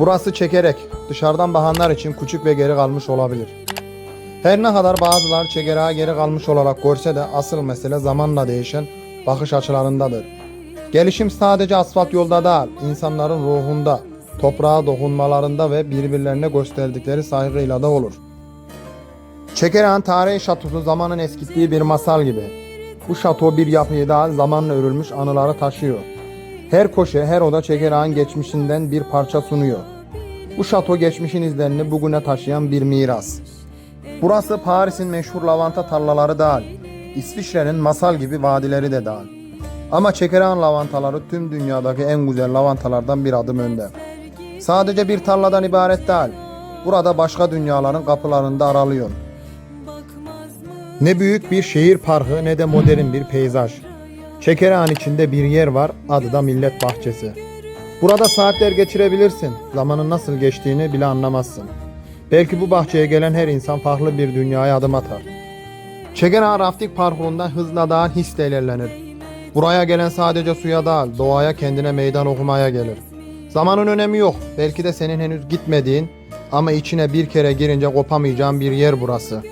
Burası çekerek dışarıdan bakanlar için küçük ve geri kalmış olabilir. Her ne kadar bazılar çekereğe geri kalmış olarak görse de asıl mesele zamanla değişen bakış açılarındadır. Gelişim sadece asfalt yolda değil, insanların ruhunda, toprağa dokunmalarında ve birbirlerine gösterdikleri saygıyla da olur. Çekereğin tarihi şatosu zamanın eskittiği bir masal gibi. Bu şato bir yapıyı daha zamanla örülmüş anıları taşıyor. Her köşe, her oda çekereğin geçmişinden bir parça sunuyor. Bu şato geçmişin izlerini bugüne taşıyan bir miras. Burası Paris'in meşhur lavanta tarlaları değil, İsviçre'nin masal gibi vadileri de değil. Ama çekereğin lavantaları tüm dünyadaki en güzel lavantalardan bir adım önde. Sadece bir tarladan ibaret değil, burada başka dünyaların kapılarında aralıyor. Ne büyük bir şehir parkı ne de modern bir peyzaj. Çekereğin içinde bir yer var, adı da Millet Bahçesi. Burada saatler geçirebilirsin, zamanın nasıl geçtiğini bile anlamazsın. Belki bu bahçeye gelen her insan farklı bir dünyaya adım atar. Çekereğin rafting parkurunda hızla daha hisle ilerlenir. Buraya gelen sadece suya değil, doğaya kendine meydan okumaya gelir. Zamanın önemi yok, belki de senin henüz gitmediğin ama içine bir kere girince kopamayacağın bir yer burası.